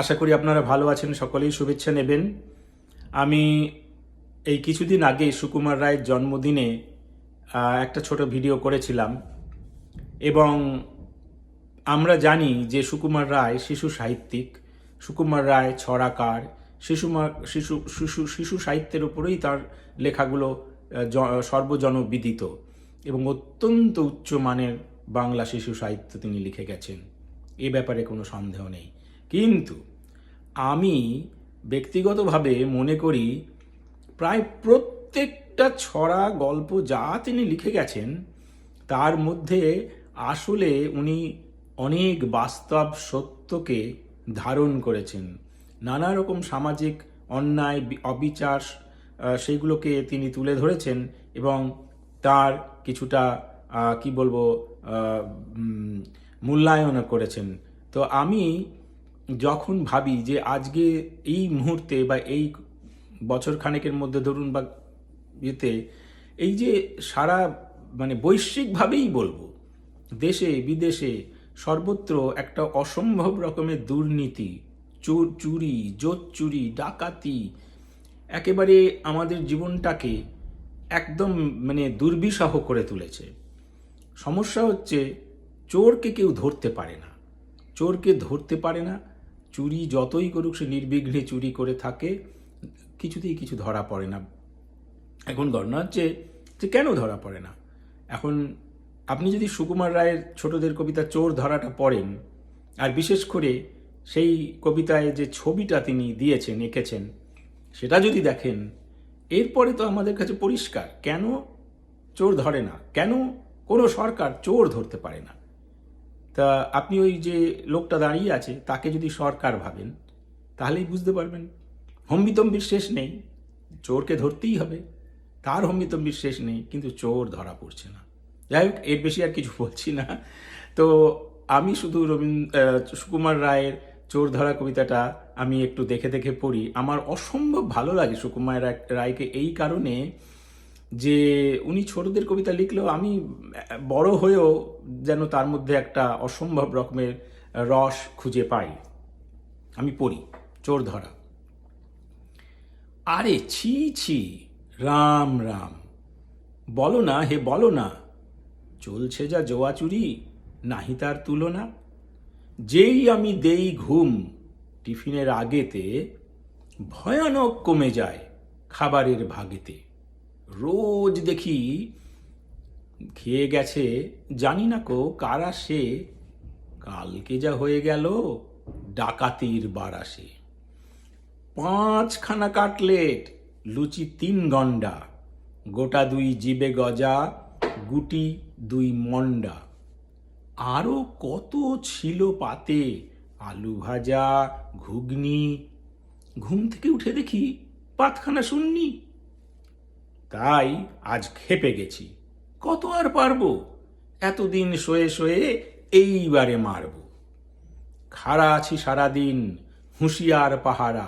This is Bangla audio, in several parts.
আশা করি আপনারা ভালো আছেন, সকলেই শুভেচ্ছা নেবেন। আমি এই কিছুদিন আগে সুকুমার রায়ের জন্মদিনে একটা ছোট ভিডিও করেছিলাম এবং আমরা জানি যে সুকুমার রায় শিশু সাহিত্যিক। সুকুমার রায় ছড়াকার। শিশুমার, শিশু শিশু শিশু সাহিত্যের উপরেই তার লেখাগুলো সর্বজনবিদিত এবং অত্যন্ত উচ্চমানের বাংলা শিশু সাহিত্য তিনি লিখে গেছেন। এ ব্যাপারে কোনো সন্দেহ নেই। কিন্তু আমি ব্যক্তিগতভাবে মনে করি প্রায় প্রত্যেকটা ছড়া গল্প যা তিনি লিখে গেছেন তার মধ্যে আসলে উনি অনেক বাস্তব সত্যকে ধারণ করেছেন। নানা রকম সামাজিক অন্যায় অবিচার আহ, সেইগুলোকে তিনি তুলে ধরেছেন এবং তার কিছুটা কি বলব আহ, উম, মূল্যায়ন করেছেন। তো আমি যখন ভাবি যে আজকে এই মুহূর্তে বা এই বছর খানেকের মধ্যে ধরুন বা ইয়েতে, এই যে সারা মানে বৈশ্বিকভাবেই বলব, দেশে, বিদেশে সর্বত্র একটা অসম্ভব রকমের দুর্নীতি, চোর চুরি জোট চুরি, ডাকাতি, একেবারে আমাদের জীবনটাকে একদম মানে দুর্বিষহ করে তুলেছে। সমস্যা হচ্ছে চোরকে কেউ ধরতে পারে না। চোরকে ধরতে পারে না চুরি যতই করুক সে নির্বিঘ্নে চুরি করে থাকে, কিছুতেই কিছু ধরা পড়ে না। এখন ঘটনা হচ্ছে যে কেন ধরা পড়ে না? এখন আপনি যদি সুকুমার রায়ের ছোটদের কবিতা চোর ধরাটা পড়েন, আর বিশেষ করে সেই কবিতায় যে ছবিটা তিনি দিয়েছেন, এঁকেছেন, সেটা যদি দেখেন, এরপরে তো আমাদের কাছে পরিষ্কার। কেন চোর ধরে না? কেন কোনো সরকার চোর ধরতে পারে না? তা আপনি ওই যে লোকটা দাঁড়িয়ে আছে, তাকে যদি সরকার ভাবেন, তাহলেই বুঝতে পারবেন। হম্বিতম্বির শেষ নেই। চোরকে ধরতেই হবে। তার হম্বিতম্বির শেষ নেই, কিন্তু চোর ধরা পড়ছে না। যাই হোক, এর বেশি আর কিছু বলছি না। তো আমি শুধু রবীন্দ্র সুকুমার রায়ের চোর ধরা কবিতাটা আমি একটু দেখে দেখে পড়ি। আমার অসম্ভব ভালো লাগে সুকুমার রায়কে এই কারণে যে উনি ছোটদের কবিতা লিখলেও আমি বড় হয়েও যেন তার মধ্যে একটা অসম্ভব রকমের রস খুঁজে পাই। আমি পড়ি, চোর ধরা। আরে ছি ছি, রাম রাম। বলো না, হে বলো না, চলছে যা জোয়া চুরি, নাহি তার তুলনা। যেই আমি দেই ঘুম, টিফিনের আগেতে, ভয়ানক কমে যায় খাবারের ভাগেতে। রোজ দেখি খেয়ে গেছে, জানি না কো কারা সে। কালকে যা হয়ে গেল, ডাকাতির বারাসে। পাঁচখানা কাটলেট, লুচি তিন গন্ডা। গোটা দুই জিবে গজা, গুটি দুই মন্ডা। আরও কত ছিল পাতে, আলু ভাজা, ঘুগনি। ঘুম থেকে উঠে দেখি পাতখানা শুননি তাই আজ খেপে গেছি। কত আর পারব? এতদিন শোয়ে শোয়ে এইবারে মারব। খাড়া আছি সারাদিন, হুঁশিয়ার পাহারা।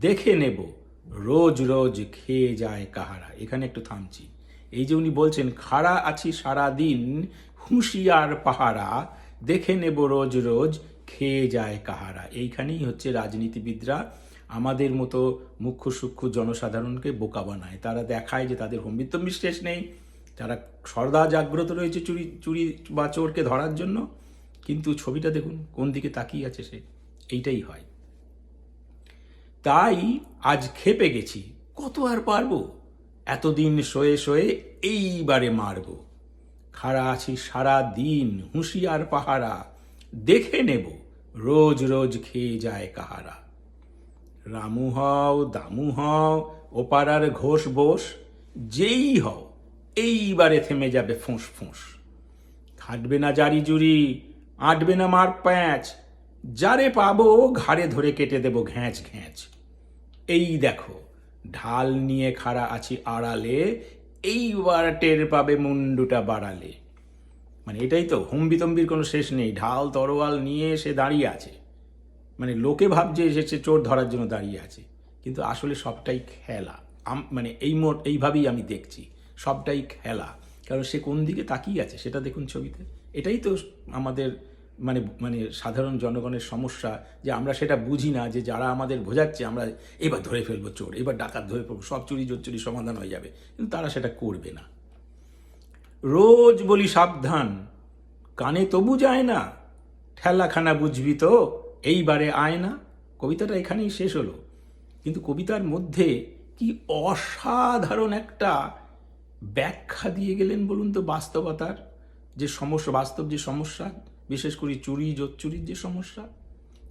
দেখে নেব, রোজ রোজ খেয়ে যায় কাহারা। এখানে একটু থামছি। এই যে উনি বলছেন, খাড়া আছি সারাদিন, হুঁশিয়ার পাহারা। দেখে নেব, রোজ রোজ খেয়ে যায় কাহারা। এইখানেই হচ্ছে রাজনীতিবিদরা আমাদের মতো মুখ্য সূক্ষ্ম জনসাধারণকে বোকা বানায়। তারা দেখায় যে তাদের হম্বিত্ব বিশ্বাস নেই। তারা সর্দা জাগ্রত রয়েছে চুরি চুরি বা চোরকে ধরার জন্য, কিন্তু ছবিটা দেখুন, কোন দিকে তাকিয়ে আছে সে? এইটাই হয়। তাই আজ খেপে গেছি। কত আর পারব? এতদিন শোয়ে শোয়ে এইবারে মারব। খাড়া আছি সারা দিন হুঁশিয়ার পাহারা। দেখে নেব, রোজ রোজ খেয়ে যায় কাহারা। রামু হও, দামু হও ওপারার ঘোষ বোস যেই হও, এইবারে থেমে যাবে ফোঁস ফোঁস। খাটবে না জারি জুরি আটবে না মার প্যাঁচ, যারে পাবো ঘাড়ে ধরে কেটে দেব ঘ্যাঁচ ঘ্যাঁচ। এই দেখো, ঢাল নিয়ে খাড়া আছি আড়ালে, এইবার টের পাবে মুন্ডুটা বাড়ালে। মানে এটাই তো, হম্বিতম্বির কোনো শেষ নেই, ঢাল তরোয়াল নিয়ে সে দাঁড়িয়ে আছে। মানে লোকে ভাবছে সে চোর ধরার জন্য দাঁড়িয়ে আছে। কিন্তু আসলে সবটাই খেলা। মানে এই মোট, এইভাবেই আমি দেখছি। সবটাই খেলা। কারণ সে কোন দিকে তাকিয়ে আছে সেটা দেখুন ছবিতে। এটাই তো আমাদের মানে মানে সাধারণ জনগণের সমস্যা যে আমরা সেটা বুঝি না যে যারা আমাদের বোঝাচ্ছে, আমরা এবার ধরে ফেলব চোর, এবার ডাকাত ধরে ফেলব, সব চুরি চুরি সমাধান হয়ে যাবে। কিন্তু তারা সেটা করবে না। রোজ বলি সাবধান, কানে তবু যায় না, ঠেলাখানা বুঝবি তো। এইবারে আয় না। কবিতাটা এখানেই শেষ হলো। কিন্তু কবিতার মধ্যে কি অসাধারণ একটা ব্যাখ্যা দিয়ে গেলেন বলুন তো বাস্তবতার? যে সমস্যা, বাস্তব যে সমস্যা, বিশেষ করে চুরি চুরির যে সমস্যা।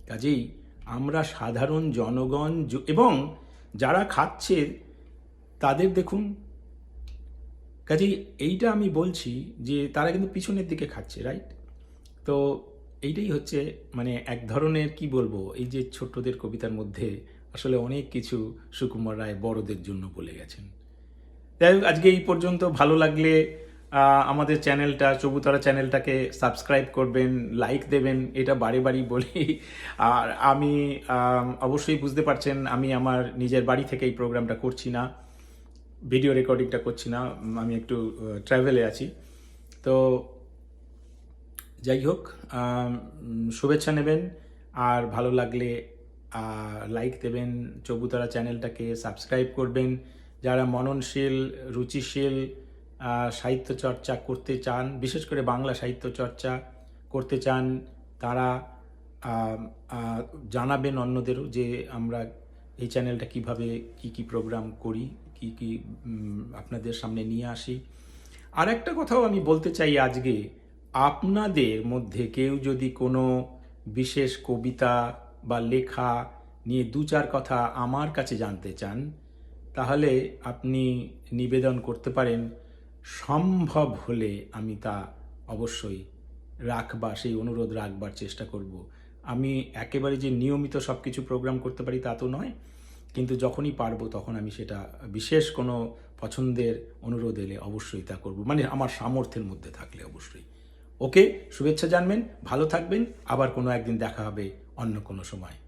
কাজেই আমরা সাধারণ জনগণ এবং যারা খাচ্ছে তাদের দেখুন। কাজেই এইটা আমি বলছি যে তারা কিন্তু পিছনের দিকে খাচ্ছে রাইট তো এইটাই হচ্ছে মানে এক ধরনের, কি বলব, এই যে ছোট্টদের কবিতার মধ্যে আসলে অনেক কিছু সুকুমার রায় বড়দের জন্য বলে গেছেন। যাই হোক, আজকে এই পর্যন্ত। ভালো লাগলে আমাদের চ্যানেলটা, চবুতরা চ্যানেলটাকে সাবস্ক্রাইব করবেন, লাইক দেবেন, এটা বারে বারে বলি। আর আমি অবশ্যই বুঝতে পারছেন, আমি আমার নিজের বাড়ি থেকে এই প্রোগ্রামটা করছি না, ভিডিও রেকর্ডিংটা করছি না আমি একটু ট্রাভেলে আছি। তো যাই হোক শুভেচ্ছা নেবেন। আর ভালো লাগলে লাইক দেবেন। চবুতরা চ্যানেলটাকে সাবস্ক্রাইব করবেন। যারা মননশীল, রুচিশীল সাহিত্য চর্চা করতে চান, বিশেষ করে বাংলা সাহিত্য চর্চা করতে চান, তারা জানাবেন অন্যদেরও যে আমরা এই চ্যানেলটা কীভাবে, কি কি প্রোগ্রাম করি, কি কি আপনাদের সামনে নিয়ে আসি। আর একটা কথাও আমি বলতে চাই আজকে। আপনাদের মধ্যে কেউ যদি কোনো বিশেষ কবিতা বা লেখা নিয়ে দু চার কথা আমার কাছে জানতে চান, তাহলে আপনি নিবেদন করতে পারেন, সম্ভব হলে আমি তা অবশ্যই রাখবা সেই অনুরোধ রাখবার চেষ্টা করব। আমি একেবারে যে নিয়মিত সব কিছু প্রোগ্রাম করতে পারি তা তো নয়, কিন্তু যখনই পারব তখন আমি সেটা বিশেষ কোনো পছন্দের অনুরোধ এলে অবশ্যই তা করব। মানে আমার সামর্থ্যের মধ্যে থাকলে অবশ্যই। ওকে শুভেচ্ছা জানবেন ভালো থাকবেন। আবার কোনো একদিন দেখা হবে অন্য কোনো সময়।